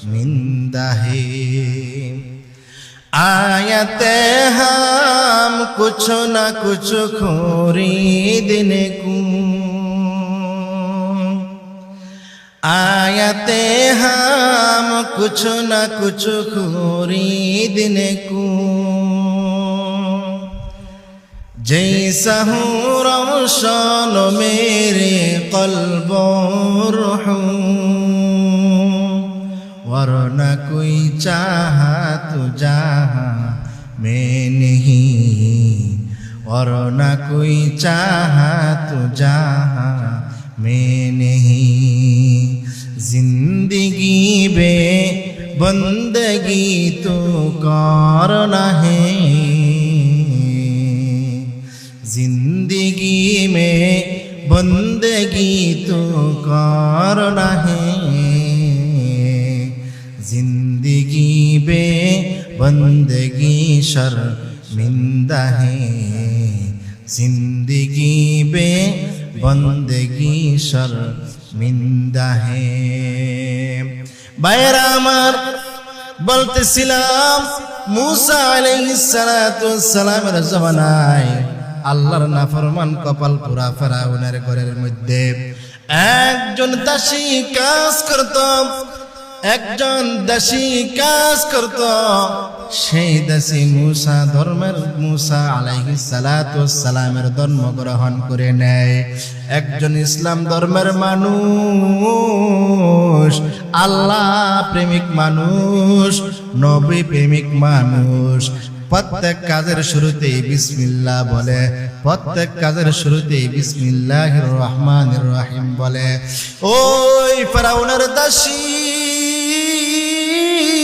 शर्मिंदा है आयते हम कुछ न कुछ खरीदने को आयते हम कुछ न कुछ खरीदने को जैसा हूँ रोशन मेरे कल्ब वरना कोई चाहा तो जहाँ, मैं नहीं। और न कोई चाहा तो जहाँ, मैं नहीं। ज़िंदगी बे, बंदगी तो करना है। ज़िंदगी में बंदगी तो करना है। জিন্দগি বে বন্দগি শর্মিন্দা হে জিন্দগি বে বন্দগি শর্মিন্দা হে বাইরা আমার বলতেছিলাম মুসা আলাইসালামের জমানায় আল্লাহর নাফরমান কপাল পুরা ফেরাউনের ঘরের মধ্যে একজন দাসী কাজ করতাম একজন দাসী কাজ করত। সেই দাসী মুসা, ধর্মের মুসা আলাইহি সালামের ধর্ম গ্রহণ করে নেয়। একজন ইসলাম ধর্মের মানুষ, আল্লাহ প্রেমিক মানুষ, নবী প্রেমিক মানুষ। প্রত্যেক কাজের শুরুতেই বিসমিল্লাহ বলে, প্রত্যেক কাজের শুরুতেই বিসমিল্লাহ রহমান রহিম বলে। ওই ফেরাউনের দাসী